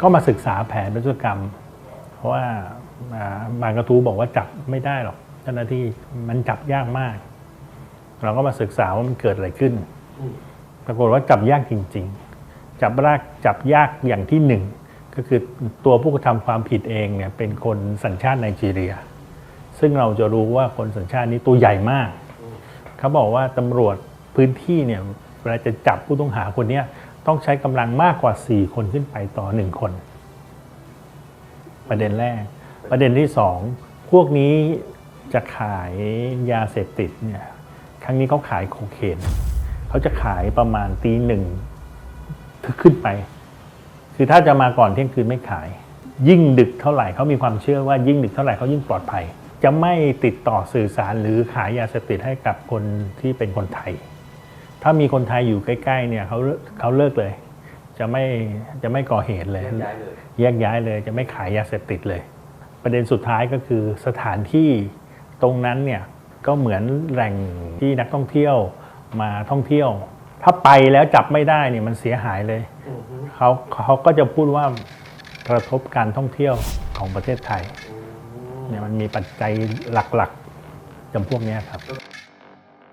ก็มาศึกษาแผนปฏิบัติกรรม เพราะว่าบางกระทู้บอกว่าจับไม่ได้หรอกเจ้าหน้าที่มันจับยากมาก เราก็มาศึกษาว่ามันเกิดอะไรขึ้นปรากฏว่าจับยากจริง ๆ จับรากจับยากอย่างที่หนึ่งก็คือตัวผู้กระทำความผิดเองเนี่ยเป็นคนสัญชาติไนจีเรีย ซึ่งเราจะรู้ว่าคนสัญชาตินี้ตัวใหญ่มาก เขาบอกว่าตำรวจพื้นที่เนี่ยเวลาจะจับผู้ต้องหาคนนี้ ต้องใช้กำลังมากกว่า 4 คนขึ้นไปต่อ 1 คน ประเด็นแรก ประเด็นที่สองพวกนี้จะขายยาเสพติดเนี่ยครั้งนี้เขาขายโคเคนเขาจะขายประมาณตีหนึ่งขึ้นไป คือถ้าจะมาก่อนเที่ยงคืนไม่ขาย ยิ่งดึกเท่าไหร่เขามีความเชื่อว่ายิ่งดึกเท่าไหร่เขายิ่งปลอดภัย จะไม่ติดต่อสื่อสารหรือขายยาเสพติดให้กับคนที่เป็นคนไทย ถ้ามีคนไทยอยู่ใกล้ๆเนี่ยเขาเขาเลิกเลย จะไม่จะไม่ก่อเหตุเลย ย้ายเลยแยกย้ายเลยจะไม่ขายยาเสพติดเลย ประเด็นสุดท้ายก็คือสถานที่ตรงนั้นเนี่ยก็เหมือนแหล่งที่นักท่องเที่ยวมาท่องเที่ยว ถ้าไปแล้วจับไม่ได้เนี่ยมันเสียหายเลยอือฮึเขาเขาก็จะพูดว่ากระทบการท่องเที่ยวของประเทศไทยเนี่ยมันมีปัจจัยหลักๆจำพวกเนี้ยครับ